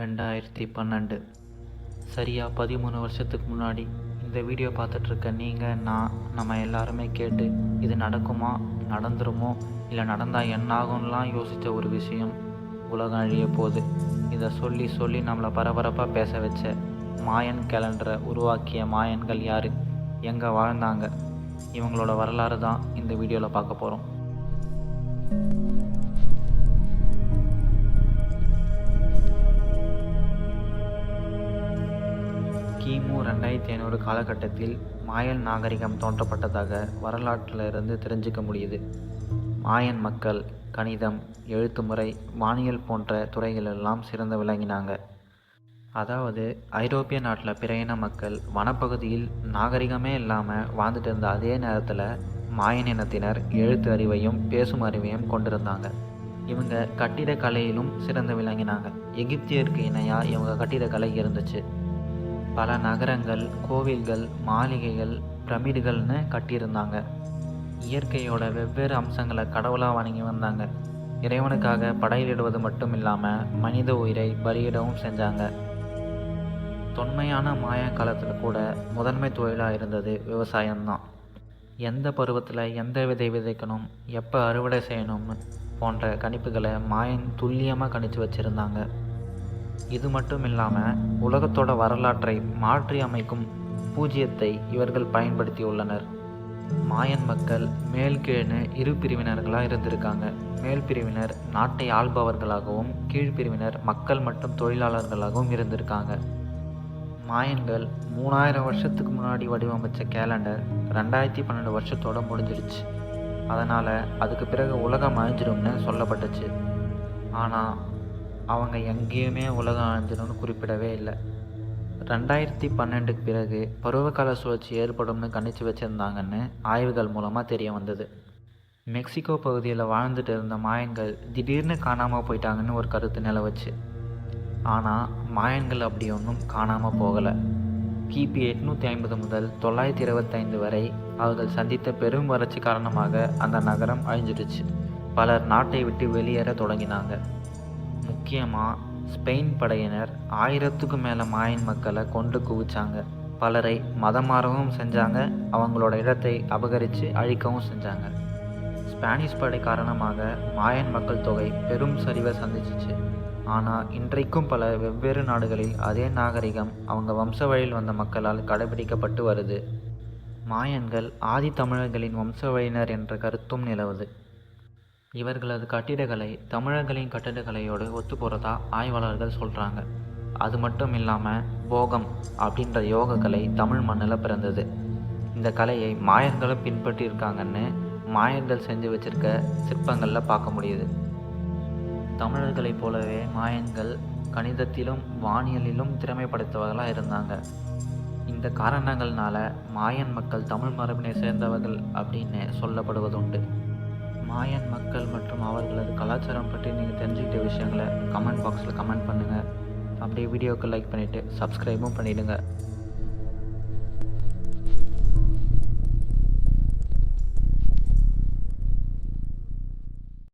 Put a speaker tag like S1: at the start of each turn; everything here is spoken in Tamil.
S1: ரெண்டாயிரத்தி பன்னெண்டு. சரியாக பதிமூணு வருஷத்துக்கு முன்னாடி இந்த வீடியோ பார்த்துட்ருக்க நீங்கள் நான் நம்ம எல்லாருமே கேட்டு இது நடக்குமா நடந்துருமோ இல்லை நடந்தால் என்ன ஆகும்லாம் யோசித்த ஒரு விஷயம் உலகம் அழிய போகுது. இதை சொல்லி சொல்லி நம்மளை பரபரப்பாக பேச வச்ச மாயன் கேலண்டரை உருவாக்கிய மாயன்கள் யார்? எங்கே வாழ்ந்தாங்க? இவங்களோட வரலாறு தான் இந்த வீடியோவில் பார்க்க போகிறோம் ஆயிரத்தி ஐநூறு காலகட்டத்தில் மாயன் நாகரிகம் தோன்றப்பட்டதாக வரலாற்றில் இருந்து தெரிஞ்சுக்க முடியுது. மாயன் மக்கள் கணிதம் எழுத்துமுறை வானியல் போன்ற துறைகளெல்லாம் சிறந்து விளங்கினாங்க. அதாவது ஐரோப்பிய நாட்டில் பிற இன மக்கள் வனப்பகுதியில் நாகரிகமே இல்லாமல் வாழ்ந்துட்டு இருந்த அதே நேரத்தில் மாயன் இனத்தினர் எழுத்து அறிவையும் பேசும் அறிவையும் கொண்டிருந்தாங்க. இவங்க கட்டிடக்கலையிலும் சிறந்து விளங்கினாங்க. எகிப்தியருக்கு இணையாக இவங்க கட்டிடக்கலை இருந்துச்சு. பல நகரங்கள் கோவில்கள் மாளிகைகள் பிரமிடுகள்னு கட்டியிருந்தாங்க. இயற்கையோட வெவ்வேறு அம்சங்களை கடவுளாக வணங்கி வந்தாங்க. இறைவனுக்காக படையிலிடுவது மட்டும் இல்லாமல் மனித உயிரை பலியிடவும் செஞ்சாங்க. தொன்மையான மாயா காலத்தில் கூட முதன்மை தொழிலாக இருந்தது விவசாயம்தான். எந்த பருவத்தில் எந்த விதை விதைக்கணும் எப்போ அறுவடை செய்யணும்னு போன்ற கணிப்புகளை மாயன் துல்லியமாக கணித்து வச்சுருந்தாங்க. இது மட்டும் இல்லாமல் உலகத்தோட வரலாற்றை மாற்றி அமைக்கும் பூஜ்ஜியத்தை இவர்கள் பயன்படுத்தியுள்ளனர். மாயன் மக்கள் மேல்கீழ்னு இரு பிரிவினர்களாக இருந்திருக்காங்க. மேல் பிரிவினர் நாட்டை ஆள்பவர்களாகவும் கீழ்பிரிவினர் மக்கள் மற்றும் தொழிலாளர்களாகவும் இருந்திருக்காங்க. மாயன்கள் மூணாயிரம் வருஷத்துக்கு முன்னாடி வடிவமைச்ச கேலண்டர் ரெண்டாயிரத்தி பன்னெண்டு வருஷத்தோட முடிஞ்சிடுச்சு. அதனால் அதுக்கு பிறகு உலகம் அழிஞ்சிடும்னு சொல்லப்பட்டுச்சு. ஆனால் அவங்க எங்கேயுமே உலகம் அழிஞ்சிடும்னு குறிப்பிடவே இல்லை. ரெண்டாயிரத்தி பன்னெண்டுக்கு பிறகு பருவகால சுழற்சி ஏற்படும்னு கணிச்சு வச்சுருந்தாங்கன்னு ஆய்வுகள் மூலமாக தெரிய வந்தது. மெக்சிகோ பகுதியில் வாழ்ந்துட்டு இருந்த மாயன்கள் திடீர்னு காணாமல் போயிட்டாங்கன்னு ஒரு கருத்து நிலவுச்சு. ஆனால் மாயன்கள் அப்படி ஒன்றும் காணாமல் போகலை. கிபி எட்நூற்றி ஐம்பது முதல் தொள்ளாயிரத்தி இருபத்தைந்து வரை அவர்கள் சந்தித்த பெரும் வறட்சி காரணமாக அந்த நகரம் அழிஞ்சிடுச்சு. பலர் நாட்டை விட்டு வெளியேற தொடங்கினாங்க. முக்கியமாக ஸ்பெயின் படையினர் ஆயிரத்துக்கும் மேலே மாயன் மக்களை கொண்டு குவிச்சாங்க. பலரை மதம் மாறவும் செஞ்சாங்க. அவங்களோட இடத்தை அபகரித்து அழிக்கவும் செஞ்சாங்க. ஸ்பானிஷ் படை காரணமாக மாயன் மக்கள் தொகை பெரும் சரிவை சந்திச்சிச்சு. ஆனால் இன்றைக்கும் பல வெவ்வேறு நாடுகளில் அதே நாகரிகம் அவங்க வம்ச வழியில் வந்த மக்களால் கடைபிடிக்கப்பட்டு வருது. மாயன்கள் ஆதி தமிழர்களின் வம்ச வழியினர் என்ற கருத்தும் நிலவுது. இவர்களது கட்டிடக்கலை தமிழர்களின் கட்டிடக்கலையோடு ஒத்து போகிறதா ஆய்வாளர்கள் சொல்கிறாங்க அது மட்டும் இல்லாமல் போகம் அப்படின்ற யோக கலை தமிழ் மண்ணில் பிறந்தது. இந்த கலையை மாயர்களும் பின்பற்றியிருக்காங்கன்னு மாயர்கள் செஞ்சு வச்சிருக்க சிற்பங்களில் பார்க்க முடியுது. தமிழர்களைப் போலவே மாயன்கள் கணிதத்திலும் வானியலிலும் திறமை படைத்தவர்களாக இருந்தாங்க. இந்த காரணங்கள்னால மாயன் மக்கள் தமிழ் மரபினை சேர்ந்தவர்கள் அப்படின்னு சொல்லப்படுவதுண்டு. மாயன் மக்கள் மற்றும் அவர்களது கலாச்சாரம் பற்றி நீங்கள் தெரிஞ்சுக்கிட்ட விஷயங்களை கமெண்ட் பாக்ஸில் கமெண்ட் பண்ணுங்கள் அப்படியே வீடியோவுக்கு லைக் பண்ணிவிட்டு சப்ஸ்கிரைபும் பண்ணிவிடுங்க